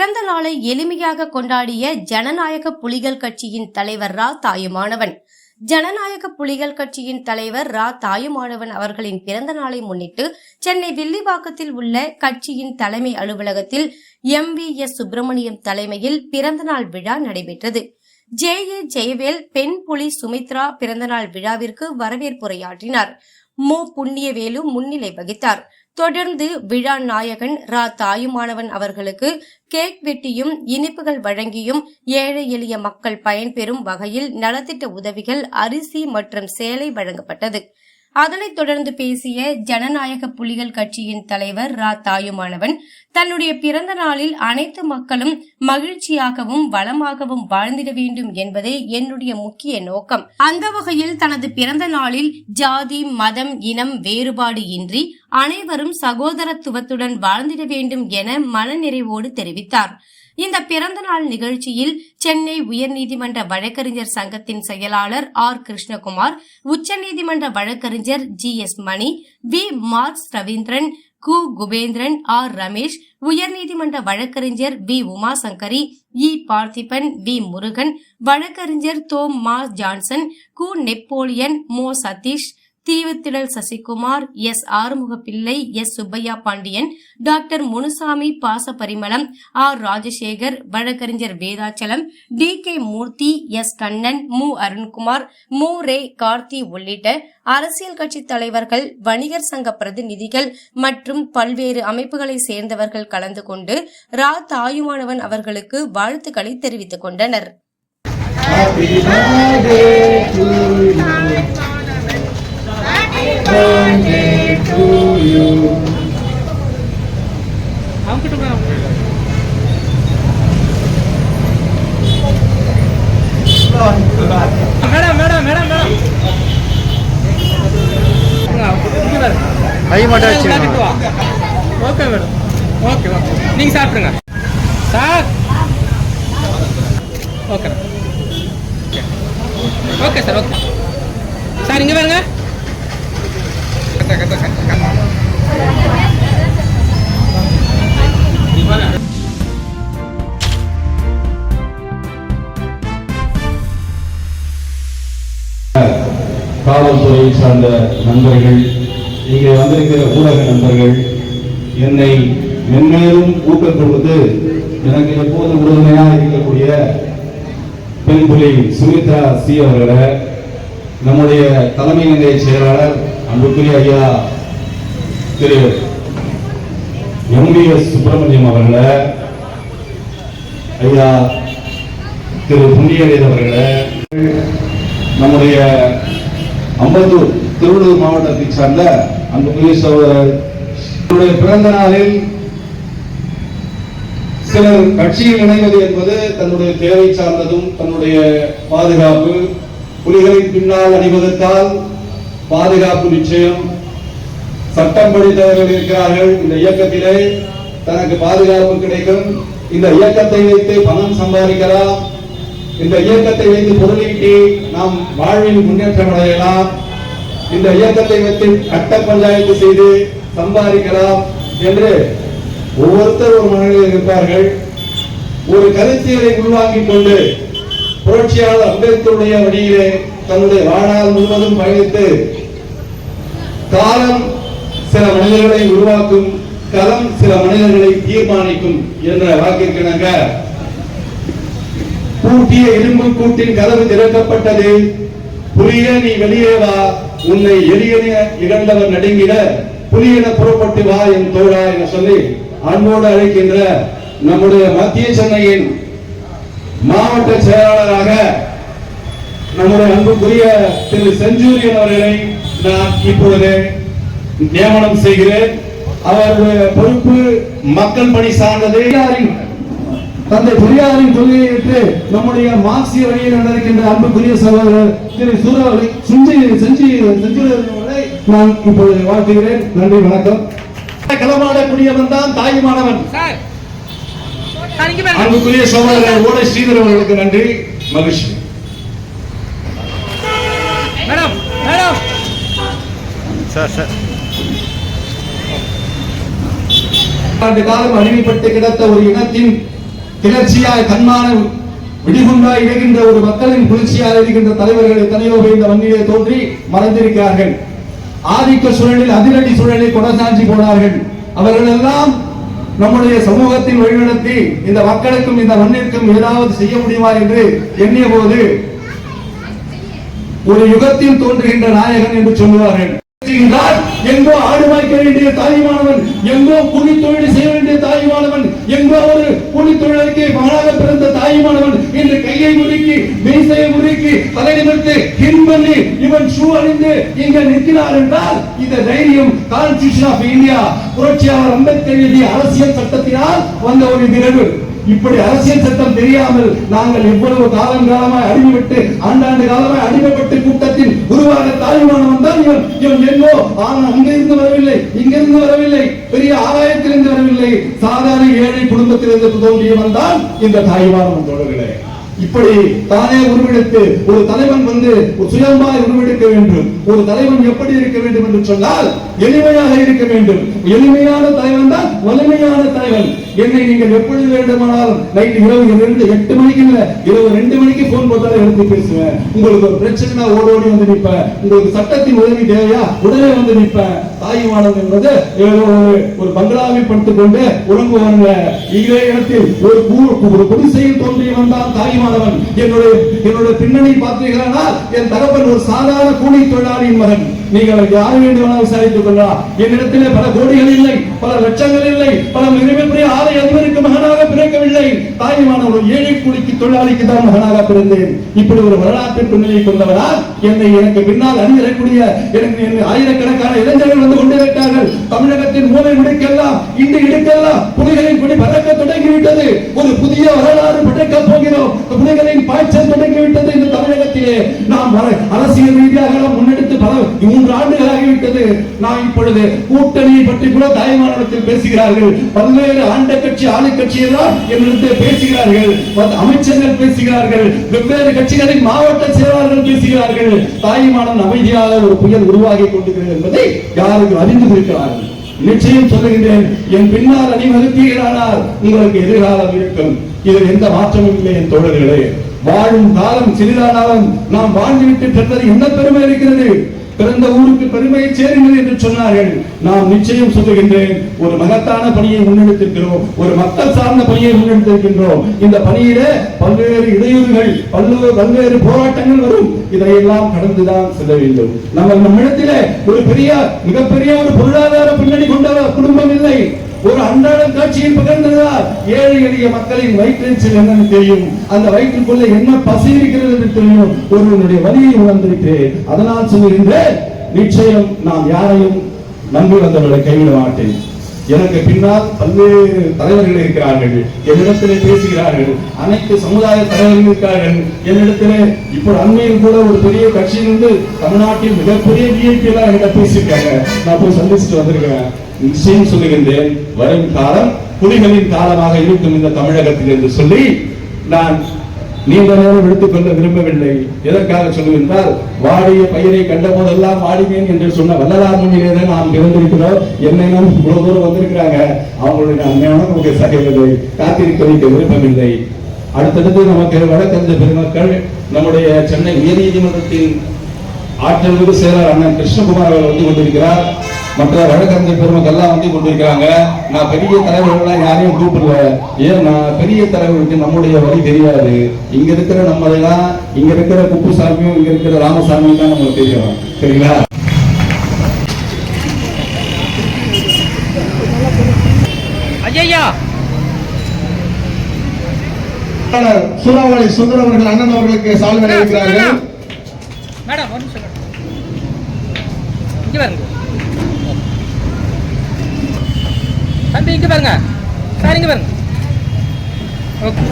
பிறந்த நாளை எளிமையாக கொண்டாடிய ஜனநாயக புலிகள் கட்சியின் தலைவர் ரா. தாயுமானவன். ஜனநாயக புலிகள் கட்சியின் தலைவர் ரா. தாயுமானவன் அவர்களின் பிறந்த நாளை முன்னிட்டு சென்னை வில்லிவாக்கத்தில் உள்ள கட்சியின் தலைமை அலுவலகத்தில் எம். வி. எஸ். சுப்பிரமணியம் தலைமையில் பிறந்தநாள் விழா நடைபெற்றது. ஜே. ஏ. ஜெயவேல் பெண் புலி சுமித்ரா பிறந்தநாள் விழாவிற்கு வரவேற்புரையாற்றினார். மு. புண்ணியவேலு முன்னிலை வகித்தார். தொடர்ந்து விழா நாயகன் ரா தாயுமானவன் அவர்களுக்கு கேக் வெட்டியும் இனிப்புகள் வழங்கியும் ஏழை எளிய மக்கள் பயன்பெறும் வகையில் நலத்திட்ட உதவிகள் அரிசி மற்றும் சேலை வழங்கப்பட்டது. அதனைத் தொடர்ந்து பேசிய ஜனநாயக புலிகள் கட்சியின் தலைவர் ரா. தாயுமானவன் தன்னுடைய பிறந்த நாளில் அனைத்து மக்களும் மகிழ்ச்சியாகவும் வளமாகவும் வாழ்ந்திட வேண்டும் என்பதே என்னுடைய முக்கிய நோக்கம். அந்த வகையில் தனது பிறந்த நாளில் ஜாதி மதம் இனம் வேறுபாடு இன்றி அனைவரும் சகோதரத்துவத்துடன் வாழ்ந்திட வேண்டும் என மனநிறைவோடு தெரிவித்தார். இந்த பிறந்தநாள் நிகழ்ச்சியில் சென்னை உயர்நீதிமன்ற வழக்கறிஞர் சங்கத்தின் செயலாளர் ஆர். கிருஷ்ணகுமார் உச்சநீதிமன்ற வழக்கறிஞர் G. S. Mani V. Marx Ravindran கு. குபேந்திரன் ஆர். ரமேஷ் உயர்நீதிமன்ற வழக்கறிஞர் வி. உமாசங்கரி இ. பார்த்திபன் வி. முருகன் வழக்கறிஞர் தோம் மா. ஜான்சன் கு. நெப்போலியன் மோ. Sathish Theevuthidal Sasikumar S. Arumugapillai S. Subbaiah Pandian doctor Munusamy பாச பரிமளம் ஆர். ராஜசேகர் வழக்கறிஞர் Vedachalam T. K. Murthy S. Kannan மு. அருண்குமார் மு. ரே. கார்த்தி உள்ளிட்ட அரசியல் கட்சி தலைவர்கள் வணிகர் சங்க பிரதிநிதிகள் மற்றும் பல்வேறு அமைப்புகளை சேர்ந்தவர்கள் கலந்து கொண்டு ரா. தாயுமானவன் அவர்களுக்கு வாழ்த்துக்களை தெரிவித்துக் கொண்டனர். Madam madam madam madam. கை மட்டும் ஓகே மேடம். Okay okay. நீங்கள் சாப்பிடுங்க. Sir okay. Okay sir okay. Sir இங்கே பாருங்க. துறை சார்ந்த நண்பர்கள் இங்கே வந்திருக்கிற ஊடக நண்பர்கள் என்னை மென்மேலும் ஊக்கம் கொடுத்து எனக்கு எப்போதும் உறுதுணையாக இருக்கக்கூடிய பெண் புலி சுமித்ரா சி அவர்களை நம்முடைய தலைமை நிலைய செயலாளர் அன்புக்குரிய ஐயா திரு எம்டிஎஸ் சுப்பிரமணியம் அவர்களை ஐயா திரு புண்ணியவேல் அவர்களை நம்முடைய அம்பத்தூர் திருவள்ளூர் மாவட்டத்தை சார்ந்த அன்புக்குரிய சகோதரர். என்னுடைய பிறந்த நாளில் சிலர் கட்சியில் இணைவது என்பது தன்னுடைய தேவை சார்ந்ததும் தன்னுடைய பாதுகாப்பு புலிகளின் பின்னால் அணிவதற்கால் பாதுகாப்பு நிச்சயம். சட்டம் படித்தவர்கள் இருக்கிறார்கள். இந்த இயக்கத்திலே தனக்கு பாதுகாப்பு கிடைக்கும். இந்த இயக்கத்தை வைத்து பணம் சம்பாதிக்கலாம். இந்த இயக்கத்தை வைத்து பொருளீட்டி நாம் வாழ்வில் முன்னேற்றம் அடையலாம். இந்த இயக்கத்தை வைத்து கட்ட பஞ்சாயத்து செய்து சம்பாதிக்கலாம் என்று ஒவ்வொருத்தர் ஒரு மனநிலையில் இருப்பார்கள். ஒரு கருத்தியலை உள்வாங்கிக் கொண்டு புரட்சியாளர் அம்பேத்கருடைய வழியிலே தன்னுடைய வாழ்நாள் முழுவதும் பயணித்து காலம் சில மனிதர்களை உருவாக்கும் களம் சில மனிதர்களை தீர்மானிக்கும் என்ற வாக்கிற்கிணங்க பூட்டிய இரும்பு கூட்டின் கதவு திறக்கப்பட்டது. புலிய நீ வெளியே வா. உன்னை எளியன இழந்தவர் நடுங்கிட. புலியென புறப்பட்டு வா என் தோழா என சொல்லி அன்போடு அழைக்கின்ற நம்முடைய மத்திய சென்னையின் மாவட்ட செயலாளராக நம்முடைய அன்புக்குரிய திரு செஞ்சூரியன் அவர்களை நான் இப்பொழுது நியமனம் செய்கிறேன். அவருடைய பொறுப்பு மக்கள் பணி சார்ந்தது. பெரியாரின் தந்தை பெரியாரின் கொள்கையை ஏற்று நம்முடைய மார்க்சிய வழியில் நடக்கின்ற அன்புக்குரிய சகோதரர் திரு சூறாவளி செஞ்சி செஞ்சி நான் இப்பொழுது வாழ்த்துகிறேன். நன்றி வணக்கம். களமாடக்கூடியவன் தான் தாயுமானவன் அன்புக்குரிய சகோதரர் ஓடை ஸ்ரீதர் அவர்களுக்கு நன்றி மகிழ்ச்சி. Madam madam. Sir sir. ஆண்டு காலம் அடிமைப்பட்டு கிடந்த ஒரு இனத்தின் கிளர்ச்சியாய் தன்மான விடிகுண்டாய் இருக்கின்ற ஒரு மக்களின் குளிர்ச்சியால் இருக்கின்ற தலைவர்கள் எத்தனையோ இந்த மண்ணிலே தோன்றி மறைந்திருக்கிறார்கள். ஆதிக்க சூழலில் அதிரடி சூழலில் கொடசாஞ்சி போனார்கள். அவர்கள் எல்லாம் நம்முடைய சமூகத்தின் வழிநடத்தி இந்த மக்களுக்கும் இந்த மண்ணிற்கும் ஏதாவது செய்ய முடியுமா என்று எண்ணிய போது ஒரு யுகத்தில் தோன்றுகின்ற நாயகன் என்று சொல்லுவார்கள். செய்கின்றார். எங்கோ ஆடு மாய்க்க வேண்டிய தாயுமானவன் எங்கோ கூலி தொழில் செய்ய வேண்டிய தாயுமானவன் எங்கோ ஒரு கூலி தொழிலுக்கு மகனாக பிறந்த தாயுமானவன் இன்று கையை முறுக்கி மீசையை முறுக்கி தலை நிமிர்த்து ஹின் பண்ணி இவன் ஷூ அணிந்து இங்க நிற்கிறார் என்றால் இந்த தைரியம் கான்ஸ்டியூஷன் ஆஃப் இந்தியா புரட்சியாளர் அம்பேத்கர் எழுதிய அரசியல் சட்டத்தினால் வந்த ஒரு நிகழ்வு இப்படி அரசியல் சட்டம் தெரியாமல் நாங்கள் இவ்வளவு காலம் காலமாய் அடிமைப்பட்டு ஆண்டாண்டு காலமாய் அடி இவன் எங்கோ ஆனால் அங்கிருந்து வரவில்லை. இங்கிருந்து வரவில்லை. பெரிய ஆதாயத்திலிருந்து வரவில்லை. சாதாரண ஏழை குடும்பத்திலிருந்து தோன்றியவன் தான் இந்த தாய்வாரம் தோழர்களே இப்படி தானே உருவெடுத்து ஒரு தலைவன் வந்து ஒரு சுயம்பாய் உருவெடுக்க வேண்டும். ஒரு தலைவன் எப்படி இருக்க வேண்டும் என்று சொன்னால் எளிமையாக இருக்க வேண்டும். எளிமையான தலைவன் தான் வலிமையான தலைவன். என்னை நீங்கள் எப்பொழுது வேண்டுமானாலும் நைட் இரவு இரண்டு எட்டு மணிக்கு இல்ல இரவு ரெண்டு மணிக்கு போன் போட்டாலும் எடுத்து பேசுவேன். உங்களுக்கு ஒரு பிரச்சனை ஓடோடி வந்து நிற்பேன். உங்களுக்கு சட்டத்தின் உதவி தேவையா? உடனே வந்து நிற்பேன். தாய்மானம் என்பது ஒரு ஒரு பங்களாவில் படுத்துக் கொண்டு உறங்குவாங்க இதே இடத்தில் ஒரு ஒரு குடிசையில் தோன்றியவன் தான் தாயுமானவன் என்னுடைய என்னுடைய பின்னணி பார்த்தீர்களானால் என் தகப்பன் ஒரு சாதாரண கூலி தொழிலாளியின் மகன். நீங்கள் யார் வேண்டுமான விசாரித்துக் கொள்ளலாம். என்னிடத்திலே பல கோடிகள் இல்லை பல லட்சங்கள் இல்லை பல மிகப்பெரிய ஆலை அதிபருக்கு மகனாக பிறக்கவில்லை. தாயுமான ஒரு ஏழை கூலிக்கு தொழிலாளிக்கு தான் மகனாக பிறந்தேன். இப்படி ஒரு வரலாற்றின் பின்னணி கொண்டவரா என்னை எனக்கு பின்னால் அணிதிரக்கூடிய எனக்கு ஆயிரக்கணக்கான இளைஞர்கள் வந்து கொண்டிருக்கிறார்கள் தமிழகத்தின் மூலை முடிக்கெல்லாம் இன்று இடுக்கெல்லாம் புலிகளின் குடி பறக்க தொடங்கிவிட்டது. ஒரு புதிய வரலாறு படைக்கப் போகிறோம். புலிகளின் பாய்ச்சல் தொடங்கிவிட்டது இந்த தமிழகத்திலே. நாம் அரசியல் ரீதியாக முன்னெடுத்து பல மூன்று ஆண்டுகள் ஆகிவிட்டது. இப்பொழுது கூட்டணியை பற்றி கூட தாய்மானத்தில் பேசுகிறார்கள். பல்வேறு ஆண்ட கட்சி ஆளுங்கட்சி எல்லாம் என்னிடத்தில் பேசுகிறார்கள். அமைச்சர்கள் பேசுகிறார்கள். வெவ்வேறு கட்சிகளின் மாவட்ட செயலாளர்கள் பேசுகிறார்கள். தாய்மானம் அமைதியாக ஒரு புயல் உருவாகி கொண்டிருக்கிறது என்பதை யாருக்கு அறிந்து இருக்கிறார்கள் நிச்சயம் சொல்லுகின்றேன் என் பின்னால் அணிவகுத்தீர்களானால் உங்களுக்கு எதிர்காலம் இருக்கும். இதில் எந்த மாற்றமும் இல்லை என் தோழர்களே. வாழும் காலம் சிறிதானாலும் நாம் வாழ்ந்துவிட்டு பெற்றது என்ன பெருமை இருக்கிறது? பிறந்த ஊருக்கு பெருமையை சேருங்கள் என்று சொன்னார்கள். நாம் நிச்சயம் சொல்லுகின்றேன் ஒரு மகத்தான பணியை முன்னெடுத்திருக்கிறோம் ஒரு மக்கள் சார்ந்த பணியை முன்னெடுத்திருக்கின்றோம். இந்த பணியிலே பல்வேறு இடையூறுகள் பல்வேறு பல்வேறு போராட்டங்கள் வரும். இதையெல்லாம் கடந்துதான் செல்ல வேண்டும். நம்ம நம்மிடத்திலே ஒரு பெரிய மிகப்பெரிய ஒரு பொருளாதார பின்னணி கொண்ட குடும்பம் இல்லை. ஒரு அன்றாட காட்சியை பகிர்ந்ததா ஏழை எளிய மக்களின் வயிற்றில் என்னன்னு தெரியும். அந்த வயிற்றுக்குள்ள என்ன பசி இருக்கிறது என்று தெரியும். ஒருவனுடைய வலியை உணர்ந்திருக்கிறேன் அதனால் சொல்லுகின்ற நிச்சயம் நாம் யாரையும் நம்பி வந்தவர்களை கைவிட மாட்டேன். எனக்கு பின்னால் பல்வேறு தலைவர்கள் இருக்கிறார்கள். என்னிடத்திலே பேசுகிறார்கள். அனைத்து சமுதாய தலைவர்கள் இருக்கிறார்கள். என்னிடத்திலே இப்போ அண்மையில் கூட ஒரு பெரிய கட்சியிலிருந்து தமிழ்நாட்டில் மிகப்பெரிய விஐபி எல்லாம் என்கிட்ட பேசியிருக்காங்க. நான் போய் சந்திச்சுட்டு வந்திருக்கிறேன். நிச்சயம் சொல்லுகின்றேன். வரும் காலம் புலிகளின் காலமாக இருக்கும் இந்த தமிழகத்தில் என்று சொல்லி நான் நீண்ட நேரம் எடுத்துக்கொள்ள விரும்பவில்லை. எதற்காக சொல்லுவென்றால் வாடிய பயிரை கண்ட போதெல்லாம் வாடினேன் என்று சொன்ன வள்ளலார் முன்னிலே தான் நாம் பிறந்திருக்கிறோம் என்னை நாம் இவ்வளவு தூரம் வந்திருக்கிறாங்க. அவங்களுடைய அன்மையான நமக்கு சகைவில்லை. காத்திருக்க வைக்க விருப்பமில்லை. அடுத்தடுத்து நமக்கு வழக்கறிஞ பெருமக்கள் நம்முடைய சென்னை உயர்நீதிமன்றத்தின் ஆற்றல் மிகு செயலர் அண்ணன் கிருஷ்ணகுமார் அவர்கள் வந்து கொண்டிருக்கிறார். மற்ற வழக்கறிஞர் பெருமக்கள்லாம் வந்து கொண்டிருக்கிறாங்க. நான் பெரிய தலைவர்கள்லாம் யாரையும் கூப்பிடல. நான் பெரிய தலைவர்களுக்கு நம்முடைய வழி தெரியாது. இங்க இருக்கிற நம்மளெல்லாம் இங்க இருக்கிற குப்புசாமியும் இங்க இருக்கிற ராமசாமியும் தான் நம்மளுக்கு தெரியும். சரிங்களா? ஐயா சூறாவளி சுந்தர் அவர்கள் அண்ணன் அவர்களுக்கு சால்வனை இருக்கிறார்கள் மேடம் இங்க வருங்க தம்பி இங்கே பாருங்க. சார் இங்கே பாருங்க. ஓகே.